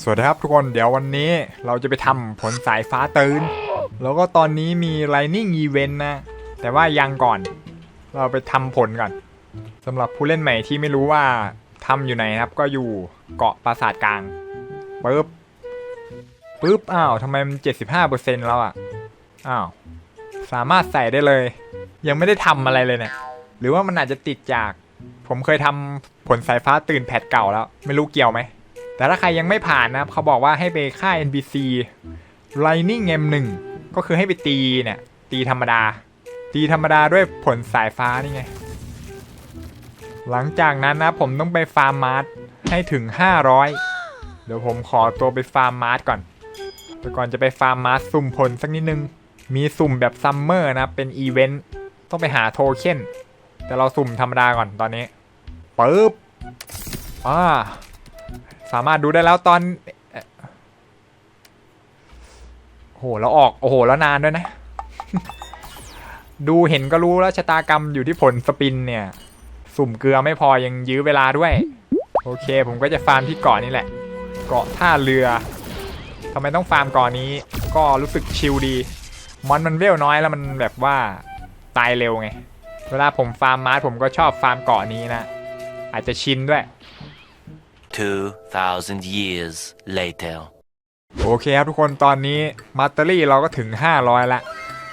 สวัสดีครับทุกคนเดี๋ยววันนี้เราจะไปทำผลสายฟ้าตื่น แล้วก็ตอนนี้มี Lightning Event นะ แต่ว่ายังก่อน เราไปทำผลก่อนสำหรับผู้เล่นใหม่ที่ไม่รู้ว่าทำอยู่ไหนนะครับ ก็อยู่เกาะปราสาทกลางปึ๊บปึ๊บอ้าวทำไมมัน 75%แล้วอะอ้าวสามารถใส่ได้เลย ยังไม่ได้ทำอะไรเลยเนี่ยหรือว่ามันอาจจะติดจาก ผมเคยทำผลสายฟ้าตื่นแพทเก่าแล้ว ไม่รู้เกี่ยวไหม แต่ถ้าใครยังไม่ผ่านนะครับเขาบอกว่าให้ไปค่าย NPC Lightning M1 ก็คือให้ไปตีเนี่ย ตีธรรมดา ตีธรรมดาด้วยผลสายฟ้านี่ไง หลังจากนั้นนะผมต้องไปฟาร์มมาร์ทให้ถึง 500 เดี๋ยวผมขอตัวไปฟาร์มมาร์ทก่อน แต่ก่อนจะไปฟาร์มมาร์ทสุ่มผลสักนิดนึง มีสุ่มแบบซัมเมอร์นะ เป็นอีเวนต์ ต้องไปหาโทเค็นแต่เราสุ่มธรรมดาก่อนตอนนี้ปึ๊บอ่า สามารถดูได้แล้วตอนโอ้โหแล้วออกโอ้โหแล้วนานด้วยนะ ดูเห็นก็รู้แล้วชะตากรรมอยู่ที่ผลสปินเนี่ย สุ่มเกลือไม่พอยังยื้อเวลาด้วย โอเค ผมก็จะฟาร์มที่เกาะนี้แหละ เกาะท่าเรือทำไมต้องฟาร์มเกาะนี้ก็รู้สึกชิลดี มอนมันเวลน้อยแล้วมันแบบว่าตายเร็วไง เวลาผมฟาร์มมาร์ผมก็ชอบฟาร์มเกาะนี้นะ อาจจะชินด้วย 2,000 years later. โอเคครับทุกคนตอนนี้มัตเตอรี่เราก็ถึง 500 ละ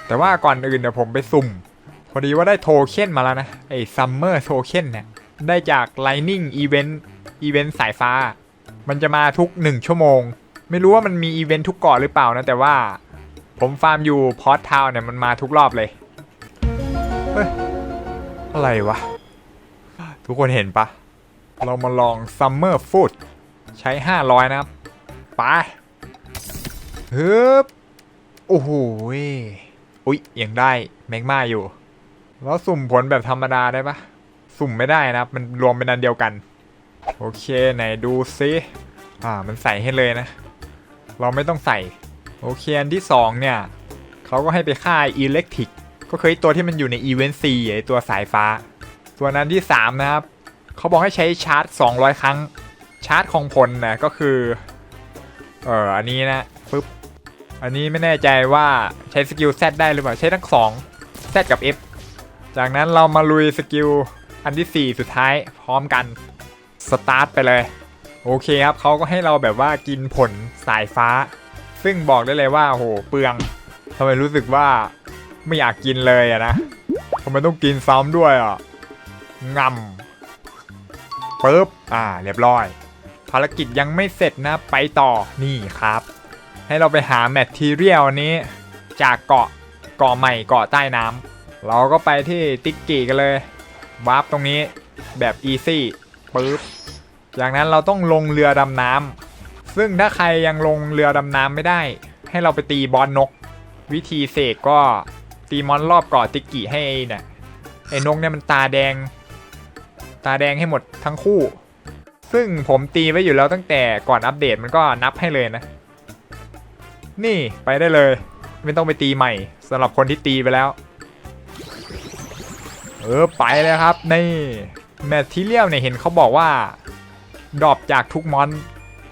แต่ว่าก่อนอื่นเดี๋ยวผมไปสุ่ม พอดีว่าได้โทเค็นมาแล้วนะ ไอ้ซัมเมอร์โทเค็นเนี่ย ได้จาก Lightning Event อีเวนต์สายฟ้า มันจะมาทุก 1 ชั่วโมง ไม่รู้ว่ามันมีอีเวนต์ทุกเกาะหรือเปล่านะ แต่ว่าผมฟาร์มอยู่พอร์ตทาวเนี่ยมันมาทุกรอบเลย เฮ้ย อะไรวะ ทุกคนเห็นปะ เรามาลอง Summer Food ใช้ 500 นะครับ ไปฮึบโอ้โหยอุ๊ยยังได้แมกมาอยู่ แล้วสุ่มผลแบบธรรมดาได้ปะสุ่มไม่ได้นะครับ มันรวมเป็นอันเดียวกัน โอเค ไหนดูซิอ่า มันใส่ให้เลยนะ เราไม่ต้องใส่ โอเค อันที่ 2 เนี่ย เขาก็ให้ไปค่ายอิเล็กทริก ก็คือตัวที่มันอยู่ในอีเวนต์ซีไอตัวสายฟ้าส่วนอันที่ 3 นะครับ เขาบอกให้ใช้ชาร์จ 200 ครั้ง ชาร์จของผลนะก็คือ เอออันนี้นะปึ๊บ อันนี้ไม่แน่ใจว่าใช้สกิล Z ได้หรือเปล่า ใช้ทั้งสอง Z กับ F จากนั้นเรามาลุยสกิลอันที่ 4 สุดท้ายพร้อมกัน สตาร์ทไปเลย โอเคครับเขาก็ให้เราแบบว่ากินผลสายฟ้า ซึ่งบอกได้เลยว่าโหเปลืองทำไมรู้สึกว่าไม่อยากกินเลยอะนะทำไมต้องกินซ้ำด้วยอะงำ ปึ๊บอ่าเรียบร้อย ภารกิจยังไม่เสร็จนะไปต่อนี่ครับ ให้เราไปหาแมททีเรียลนี้ จากเกาะเกาะใหม่เกาะใต้น้ำเราก็ไปที่ติ๊กกี้กันเลยวาร์ปตรงนี้แบบอีซี่ปึ๊บจากนั้นเราต้องลงเรือดำน้ำซึ่งถ้าใครยังลงเรือดำน้ำไม่ได้ ให้เราไปตีบอลนก วิธีเสกก็ตีมอนรอบเกาะติ๊กกี้ให้ไอ้เนี่ยไอ้นกเนี่ยมันตาแดง ตาแดงให้หมดทั้งคู่ ซึ่งผมตีไว้อยู่แล้วตั้งแต่ก่อนอัปเดตมันก็นับให้เลยนะ นี่ไปได้เลย ไม่ต้องไปตีใหม่สำหรับคนที่ตีไปแล้ว เออไปเลยครับนี่แมททีเรียลเนี่ยเห็นเขาบอกว่าดรอปจากทุกมอน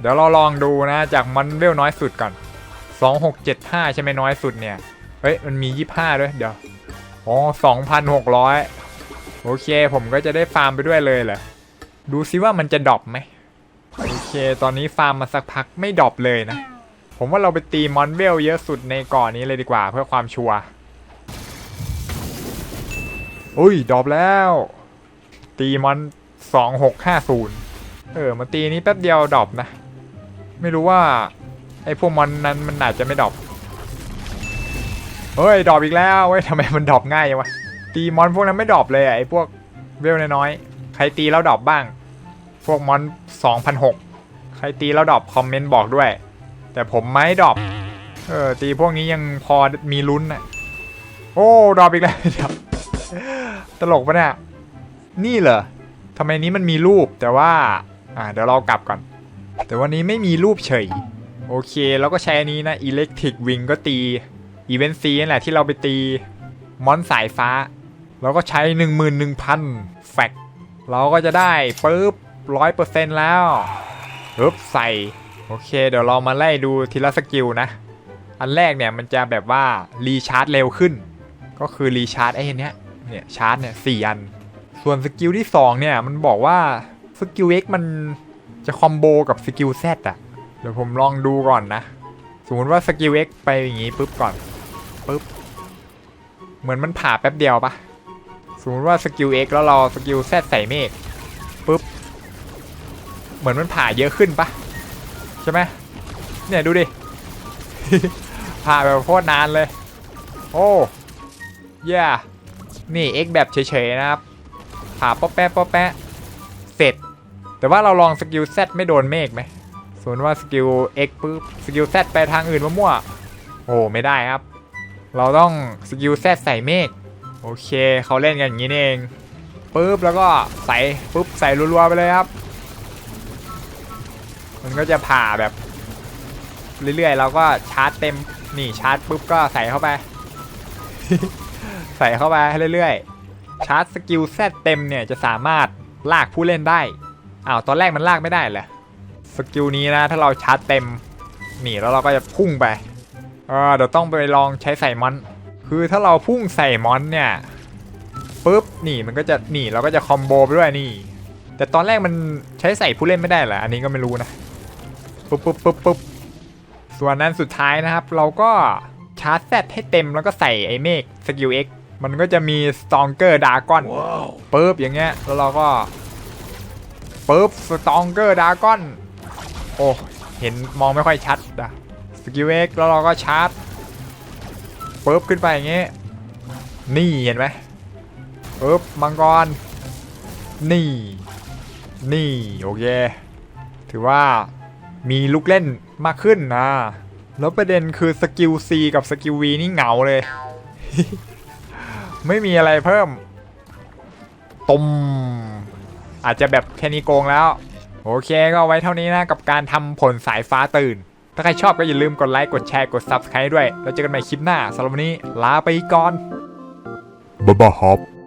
เดี๋ยวเราลองดูนะ จากมอนเวลน้อยสุดก่อน 2675 ใช่ไหมน้อยสุดเนี่ย เฮ้ย มันมี 25 ด้วย เดี๋ยว อ๋อ 2,600 โอเค ผมก็จะได้ฟาร์มไปด้วยเลยเหรอดูซิว่ามันจะดรอปไหมโอเค ตอนนี้ฟาร์มมาสักพักไม่ดรอปเลยนะ ผมว่าเราไปตีมอนเวลเยอะสุดในก่อนนี้เลยดีกว่าเพื่อความชัวร์อุ้ยดรอปแล้ว ตีมอน2650เออมาตีนี้แป๊บเดียวดรอปนะ ไม่รู้ว่าไอ้พวกมอนนั้นมันอาจจะไม่ดรอปเฮ้ยดรอปอีกแล้วเว้ยทำไมมันดรอปง่ายวะ ตีมอนพวกนั้นไม่ดรอปเลยอะไอ้พวกเวลน้อยๆใครตีแล้วดรอปบ้าง พวกมอน2,006 ใครตีแล้วดรอปคอมเมนต์บอกด้วย แต่ผมไม่ดรอปเออตีพวกนี้ยังพอมีลุ้นนะโอ้ดรอปอีกแล้วตลกปะเนี่ยนี่เหรอทำไมนี้มันมีรูปแต่ว่าอ่าเดี๋ยวเรากลับก่อน แต่วันนี้ไม่มีรูปเฉย โอเค แล้วก็ใช้อันนี้นะ Electric Wing ก็ตีอีเวนต์ซีนั่นแหละที่เราไปตี มอนสายฟ้า เราก็ใช้ 11,000 แฟกเราก็จะได้ปุ๊บร้อยเปอร์เซ็นต์แล้วปึ๊บใส่ โอเค เดี๋ยวเรามาไล่ดูทีละสกิลนะ อันแรกเนี่ยมันจะแบบว่า รีชาร์จเร็วขึ้น ก็คือรีชาร์จไอ้เนี้ยเนี่ยชาร์จเนี่ยสี่อัน ส่วนสกิลที่ 2 เนี่ย มันบอกว่าสกิล X มันจะคอมโบกับสกิล Z อะเดี๋ยวผมลองดูก่อนนะ สมมติว่าสกิล X ไปอย่างงี้ปุ๊บก่อนปุ๊บเหมือนมันผ่าแป๊บเดียวปะ สมมติว่าสกิล X แล้วเราสกิล Z ใส่เมฆปุ๊บ เหมือนมันผ่าเยอะขึ้นปะใช่ไหมเนี่ยดูดิ ผ่าแบบโคตรนานเลย โอ้ย่นี่ X แบบเฉยๆนะครับ ผ่าป๊อปแป๊ะป๊อปแป๊ะเสร็จ แต่ว่าเราลองสกิล Z ไม่โดนเมฆไหมสมมติว่าสกิล X ปุ๊บสกิล Z ไปทางอื่นมั่วๆโอ้ไม่ได้ครับ เราต้องสกิล Z ใส่เมฆ โอเคเขาเล่นกันอย่างนี้นี่เองปุ๊บแล้วก็ใส่ปุ๊บใส่รัวๆไปเลยครับ มันก็จะผ่าแบบเรื่อยๆเราก็ชาร์จเต็มนี่ชาร์จปุ๊บก็ใส่เข้าไป ใส่เข้าไปเรื่อยๆชาร์จสกิลแซเต็มเนี่ยจะสามารถลากผู้เล่นได้อ้าวตอนแรกมันลากไม่ได้เหรอสกิลนี้นะถ้าเราชาร์จเต็มนี่แล้วเราก็จะพุ่งไปเออเดี๋ยวต้องไปลองใช้ใส่มอน คือถ้าเราพุ่งใส่มอนเนี่ยปุ๊บนี่มันก็จะนี่เราก็จะคอมโบไปด้วยนี่ แต่ตอนแรกมันใช้ใส่ผู้เล่นไม่ได้เหรออันนี้ก็ไม่รู้นะปุ๊บปุ๊บปุ๊บปุ๊บส่วนนั้นสุดท้ายนะครับ เราก็ชาร์จแซให้เต็มแล้วก็ใส่ไอ้เมฆสกิล X มันก็จะมี Stronger Dragon ปุ๊บอย่างเงี้ยแล้วเราก็ปุ๊บ Stronger Dragon โอ้เห็นมองไม่ค่อยชัดอะสกิล X แล้วเราก็ชาร์จ ปุ๊บขึ้นไปอย่างเงี้ยนี่เห็นไหมปุ๊บมังกร นี่ นี่โอเค ถือว่ามีลูกเล่นมากขึ้นนะ แล้วประเด็นคือสกิล C กับสกิล V นี่เหงาเลย ไม่มีอะไรเพิ่มตุมอาจจะแบบแค่นี้โกงแล้ว โอเคก็ไว้เท่านี้นะ กับการทำผลสายฟ้าตื่น ถ้าใครชอบก็อย่าลืมกดไลค์กดแชร์กด Subscribe ด้วย แล้วเจอกันใหม่คลิปหน้าสำหรับวันนี้ลาไปก่อนบ๊ายบายครับ